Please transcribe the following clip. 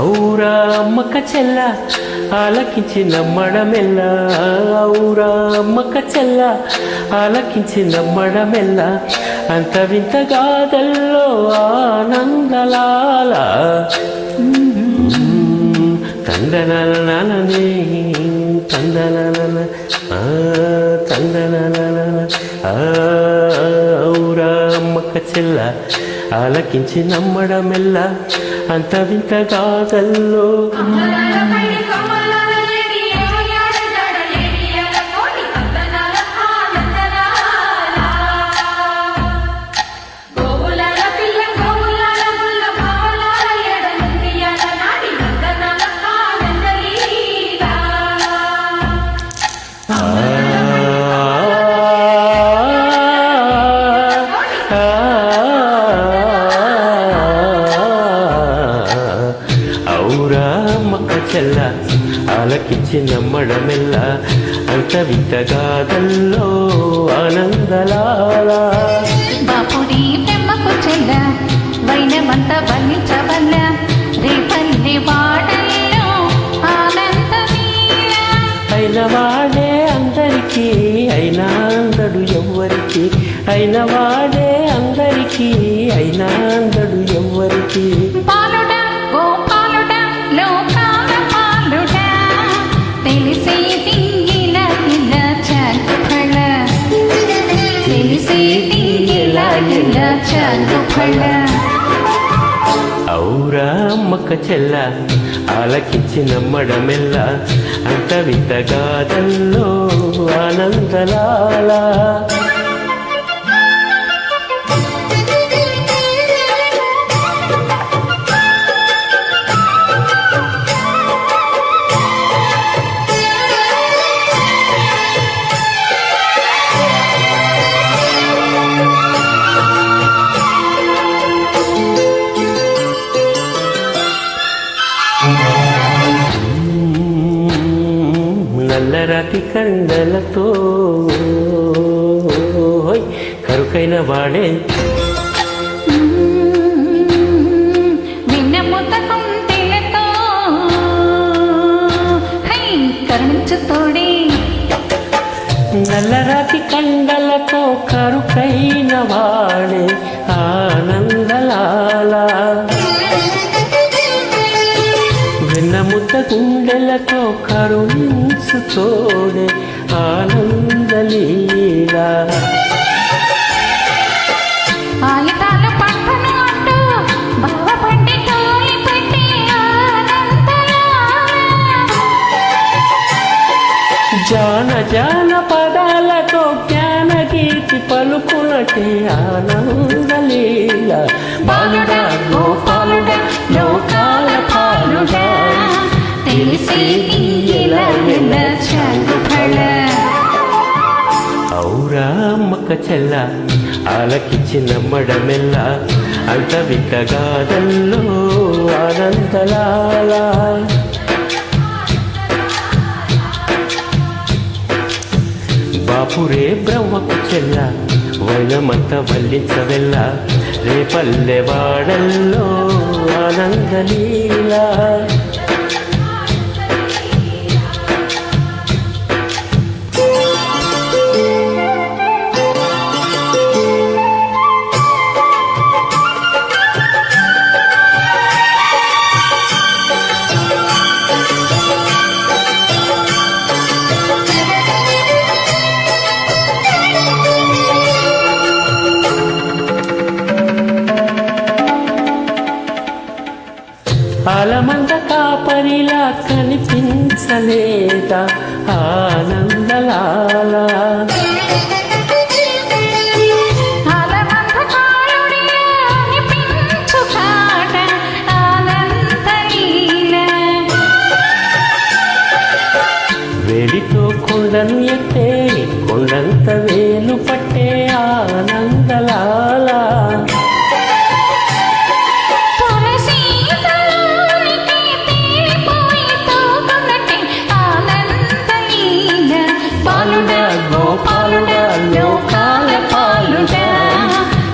ఔరా అమ్మక చెల్ల ఆలకించిన మడమెల్ల. ఔరా అమ్మక చెల్ల ఆలకించిన మడమెల్ల. అంత వింత గాథల్లో ఆనందలాల తందనలననే తందనలన తందనలన ఆ, నమ్మక చెల్ల ఆలకించి నమ్మడమెల్ల అంత వింత గాథల్లో ఆలకించి నమ్మడమెల్ల అంత వింతగాదల్లో ఆనందలాలా? బాపుడి పెమ్మకు చెల్ల వైనమంత వర్ణించవల్ల? రేపల్లి వాడల్లో ఆనందమీల? అయిన వాడే అందరికీ అయినా అందడు ఎవ్వరికి? అయిన వాడే అందరికీ అయినా అందడు ఎవ్వరికి? ఔరా అమ్మక చెల్ల ఆలకించిన మడమెల్ల అంత వింత గాథల్లో ఆనందలాలా. నల్లరాతి కండలతో. కరుకైన వాడే. నల్లరాతి కండలతో కరుకైన వాడే. ఆనందలాలా వెన్నముద్ద గుండెలతో కరుణించు తోడే ఆనందలీలా. జాన జాన పదాలతో జ్ఞానగీతి పలుకునటే ఆనందలీల. బాలుడా గోపాలుడా పాలుడా తెలిసే తీయల ఎల చాకుఫళ ఔరా అమ్మక చెల్ల ఆలకించి నమ్మడమెల్ల అంత వింతగాదల్లో ఆనందలాలా. బాపురే బ్రహ్మకు చెల్ల వైనమంత వల్లించవెల్ల రేపల్లె వాడల్లో ఆనందలీలా. ఆలమంద కాపరిలా కనిపించలేదా ఆనంద